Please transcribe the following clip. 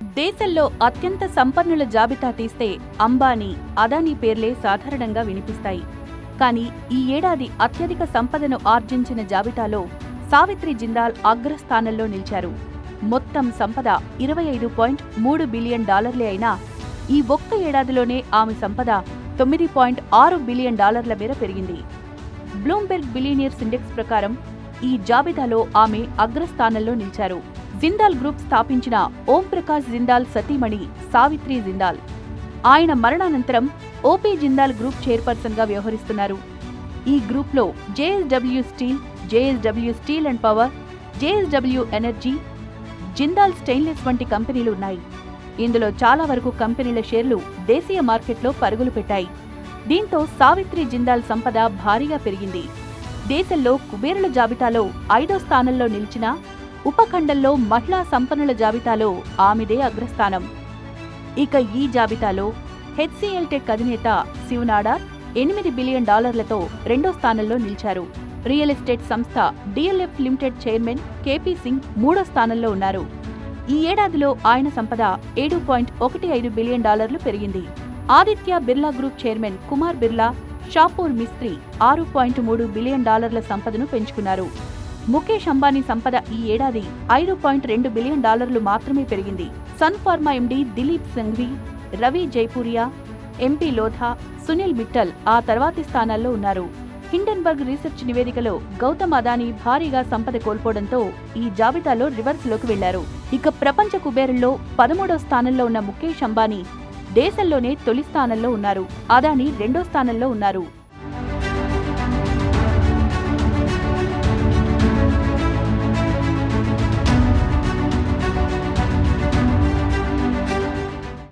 దేశంలో అత్యంత సంపన్నుల జాబితా తీస్తే అంబానీ అదానీ పేర్లే సాధారణంగా వినిపిస్తాయి. కానీ ఈ ఏడాది అత్యధిక సంపదను ఆర్జించిన జాబితాలో సావిత్రి జిందాల్ అగ్రస్థానంలో నిలిచారు. మొత్తం సంపద ఇరవై ఐదు పాయింట్ మూడు బిలియన్ డాలర్లే అయినా ఈ ఒక్క ఏడాదిలోనే ఆమె సంపద తొమ్మిది పాయింట్ ఆరు బిలియన్ డాలర్ల మేర పెరిగింది. బ్లూంబెర్గ్ బిలియనియర్స్ ఇండెక్స్ ప్రకారం ఈ జాబితాలో ఆమె అగ్రస్థానంలో నిలిచారు. జిందాల్ గ్రూప్ స్థాపించిన ఓం ప్రకాష్ జిందాల్ సతీమణి సావిత్రి జిందాల్. ఆయన మరణానంతరం ఓపీ జిందాల్ గ్రూప్ చైర్పర్సన్గా వ్యవహరిస్తున్నారు. ఈ గ్రూప్లో JSW steel JSW steel and power JSW energy Jindal stainless వంటి కంపెనీలు ఉన్నాయి. ఇందులో చాలా వరకు కంపెనీల షేర్లు దేశీయ మార్కెట్లో పరుగులు పెట్టాయి. దీంతో సావిత్రి జిందాల్ సంపద భారీగా పెరిగింది. దేశంలో కుబేరుల జాబితాలో ఐదో స్థానంలో నిలిచిన ఉపఖండంలో మహిళా సంపన్నుల జాబితాలో ఆమెదే అగ్రస్థానం. ఇక ఈ జాబితాలో హెచ్సిఎల్ టెక్ అధినేత శివనాడార్ ఎనిమిది బిలియన్ డాలర్లతో రెండో స్థానంలో నిలిచారు. రియల్ ఎస్టేట్ సంస్థ DLF limited chairman KP Singh మూడో స్థానంలో ఉన్నారు. ఈ ఏడాదిలో ఆయన సంపద ఏడు పాయింట్ ఒకటి ఐదు బిలియన్ డాలర్లు పెరిగింది. ఆదిత్య బిర్లా గ్రూప్ చైర్మన్ కుమార్ బిర్లా షాపూర్ మిస్త్రీ ఆరు పాయింట్ మూడు బిలియన్ డాలర్ల సంపదను పెంచుకున్నారు. ముఖేష్ అంబానీ సంపద ఈ ఏడాది ఐదు పాయింట్ రెండు బిలియన్ డాలర్లు మాత్రమే పెరిగింది. సన్ ఫార్మా ఎండీ దిలీప్ సింఘ్వి రవి జైపూరియా ఎంపీ లోధా సునీల్ మిట్టల్ ఆ తర్వాతి స్థానాల్లో ఉన్నారు. హిండెన్బర్గ్ రీసెర్చ్ నివేదికలో గౌతమ్ అదానీ భారీగా సంపద కోల్పోవడంతో ఈ జాబితాలో రివర్స్లోకి వెళ్ళారు. ఇక ప్రపంచ కుబేరుల్లో పదమూడో స్థానంలో ఉన్న ముఖేష్ అంబానీ దేశంలోనే తొలి స్థానంలో ఉన్నారు. అదానీ రెండో స్థానంలో ఉన్నారు.